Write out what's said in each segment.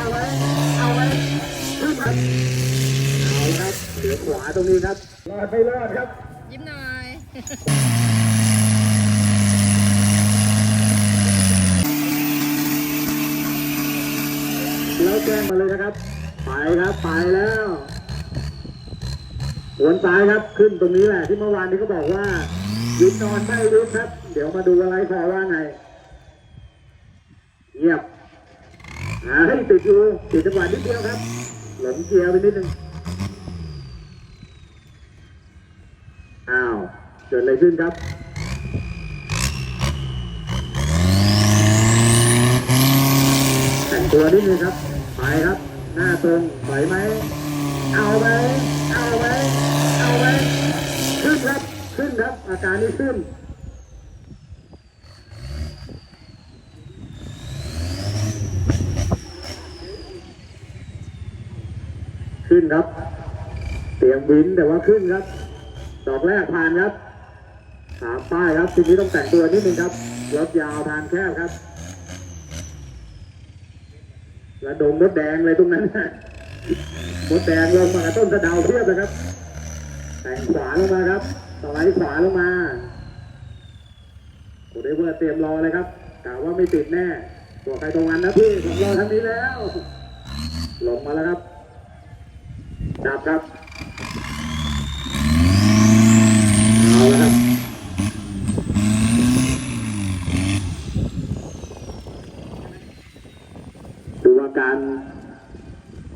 เอาไว้เอาไว้ขึ้นครับเอาครับเหลือขวาตรงนี้ครับรอดไม่รอดครับ ยิ้มหน่อยแล้วแจ้งมาเลยนะครับ ไปครับไปแล้ววนซ้ายครับขึ้นตรงนี้แหละที่เมื่อวานนี้ก็บอกว่ายุดนอนไม่ลุกครับ เดี๋ยวมาดูอะไรขอว่าไงเงียบ หาให้ติดอยู่ติดจังหวะนิดเดียวครับ หลงเกียร์ไปนิดนึงอ้าวเกิดอะไรขึ้นครับแต่งตัวนิดนึงครับ ไปครับ หน้าตรงไหวไหม เอาไหมเอาไหมเอาไหมขึ้นครับ ขึ้นครับ อาการนี้ขึ้น ขึ้นครับ เตรียมวินแต่ว่าขึ้นครับ ดอกแรกผ่านครับสามป้ายครับทีนี้ต้องแต่งตัวนิดนึงครับรถยาวทางแคบครับระดมมดแดงเลยตรงนั้นนะมดแดงลงมาต้นสะดาเพียบเลยครับ แต่งขวาลงมาครับสไลด์ขวาลงมาโอ้ได้เวอร์เตรียมรอเลยครับกล่าวว่าไม่ติดแน่ตัวใครตรงนั้นนะพี่ผมรอทางนี้แล้ว ลงมาแล้วครับ ดับครับเอาแล้วครับดูอาการ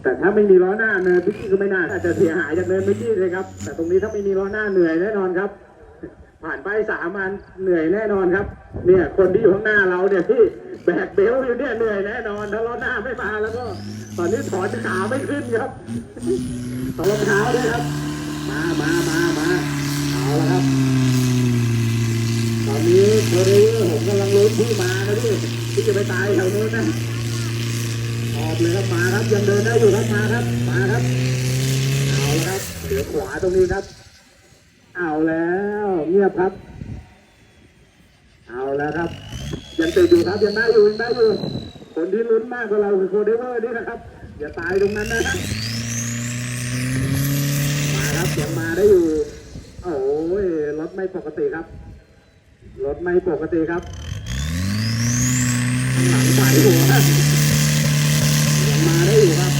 แต่ถ้าไม่มีล้อหน้าเนินพิกกี้ก็ไม่น่าจะเสียหายจากเนินพิกกี้เลยครับ แต่ตรงนี้ถ้าไม่มีล้อหน้าเหนื่อยแน่นอนครับ ผ่านไปสามันเหนื่อยแน่นอนครับ เนี่ย คนที่อยู่ข้างหน้าเราเนี่ยที่ แบกเบลต์อยู่เนี่ยเหนื่อยแน่นอนถ้าล้อหน้าไม่มาแล้วก็ ตอนนี้ถอนขาไม่ขึ้นครับถอดรองเท้าด้วยครับ มามามามาเอาละครับ ตอนนี้โคเรเวอร์ผมกำลังลุ้นที่มานะพี่ที่จะไปตายแถวนู้นนะออกเลยครับมาครับยังเดินได้อยู่ครับมาครับมาครับเอาละครับเหลือขวาตรงนี้ครับ เอาแล้วเงียบครับ เอาแล้วครับ ยังติดอยู่ครับยังได้อยู่ยังได้อยู่คนที่ลุ้นมากกว่าเราคือโคเดเวอร์นี่นะครับ อย่าตายตรงนั้นนะครับมาครับยังมาได้อยู่โอ้ยรถไม่ปกติครับรถไม่ปกติครับหลังใส่หัว ยังมาได้อยู่ครับ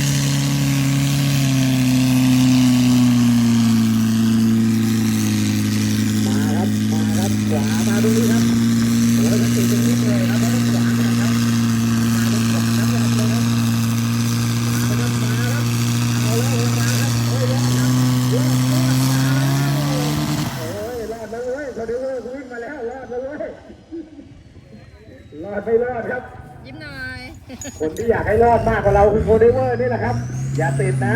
มาครับ มาครับ ขวามาตรงนี้ครับโอ้ยติดตรงนี้เลยครับแล้วขวานะครับ มาตรงขวาครับรอบเลยครับ มาครับ มาครับ เอาแล้วมาครับโอ้ยรอดครับรอดรอดมาแล้วโอ้ยรอดแล้วเว้ยเขาดูว่าวิ่งมาแล้วรอดแล้วเว้ย รอดไม่รอดครับ ยิ้มหน่อย คนที่อยากให้รอดมากกว่าเราคือโคเดเวอร์นี่แหละครับ อย่าติดนะ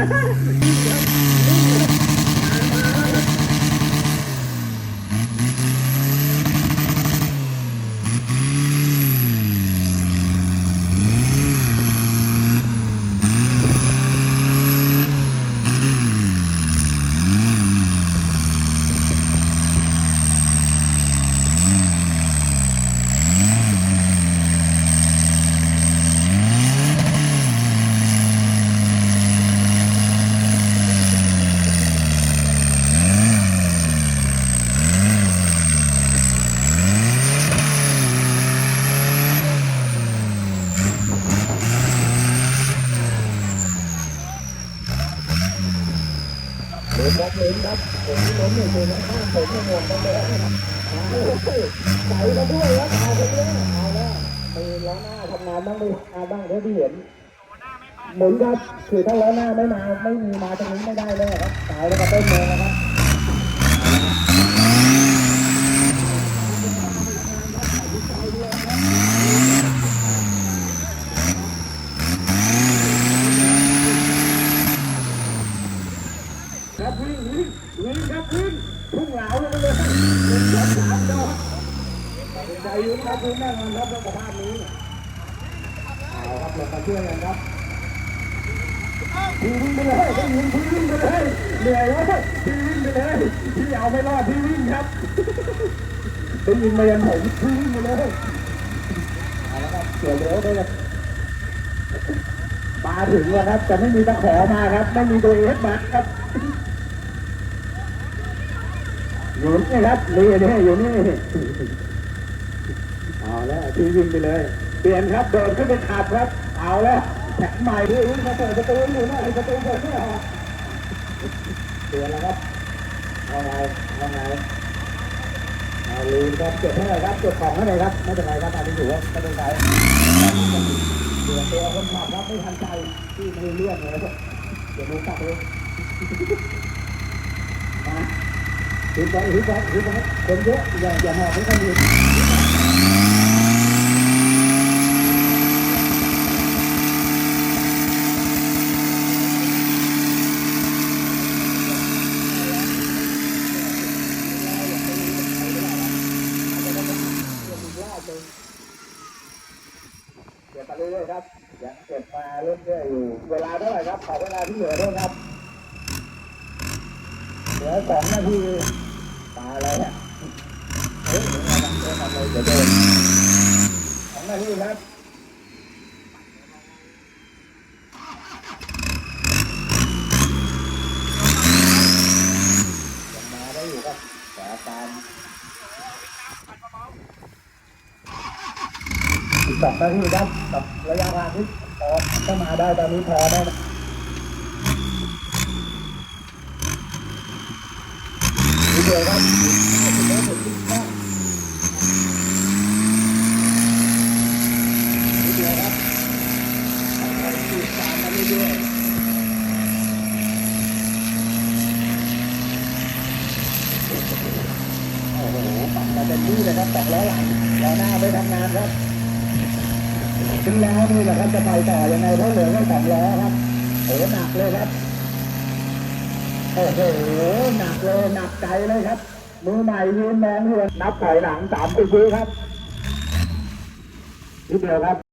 ดับอกเลนครับผมล้มอยู่ตรงนั้นข้างผมไม่หมดแล้วเลยใส่กันด้วยแล้วเอาไปเลยเอาแล้วไปล้อหน้าทำงานบ้างไหมอาบ้างเท่าที่เห็นหมุนครับคือถ้าล้อหน้าไม่มาไม่มีมาตรงนี้ไม่ได้เลยครับสายแล้วก็เต้นเลยนะครับ ครับวิ่งวิ่งวิ่งครับวิ่งพุ่งเหลาลงไปเลยหนึ่งสองสามดอกใจวิ่งครับวิ่งแน่นอนครับสภาพนี้เอาครับเรามาช่วยกันครับพี่วิ่งไปเลยพี่วิ่งพี่วิ่งไปเลยเหนื่อยเว้ยพี่วิ่งไปเลยพี่เอาไม่รอดพี่วิ่งครับพี่ยิงมายันผมพี่วิ่งไปเลยเอาละครับเกี่ยวเร็วไปเลยมาถึงแล้วครับแต่ไม่มีตะขอมาครับ ไม่มีตัวเอฟมาครับ อยู่นี่ครับนี่นี่อยู่นี่เอาแล้วทีวิ่งไปเลย เปลี่ยนครับเดินขึ้นไปขับครับ เอาแล้วแขนใหม่ด้วยอุ้ยมาเปิดประตูอยู่นะไอ้ประตูเปิดไม่ออกเปลี่ยนแล้วครับเอาไงเอาไงเอาลืมครับเก็บให้หน่อยครับเก็บของให้หน่อยครับไม่เป็นไรครับอันนี้ถือว่าไม่เป็นไรเปลี่ยนตัวคนขับครับไม่ทันใจที่ไม่เรื่องเลยเดี๋ยวดูกลับเลยมา ถือไปถือไปถือไปคนเยอะอย่าอย่าหอบให้คนอื่นเก็บไปเรื่อยๆครับยังเก็บมาเรื่อยๆอยู่ เวลาเท่าไหร่ครับขอเวลาที่เหลือด้วยครับ เหลือสองนาที ตายแล้วเนี่ยเฮ้ยเดี๋ยวเดินทำเลยเดี๋ยวเดินสองนาทีครับยังมาได้อยู่ครับสถานการณ์อีกสองนาทีครับกับระยะทางที่พอถ้ามาได้ตอนนี้พอได้นะ นิด เดียวครับถึงแล้วถึงที่บ้นดเดียวครับค่อยๆขี่ตามมาเรื่อยๆโอ้โหปั่นมาเต็มที่เลยครับแตะล้อหลังล้อหน้าไปทำงานครับ ถึงแล้วนี่แหละครับจะไปต่อยังไงเพราะเหลือแค่สองล้อครับโอ้โหหนักเลยครับ โอ้โหหนักเลยหนักใจเลยครับ มือใหม่ยืนมองเหือนับถอยหลังสามสิบวิครับนิดเดียวครับ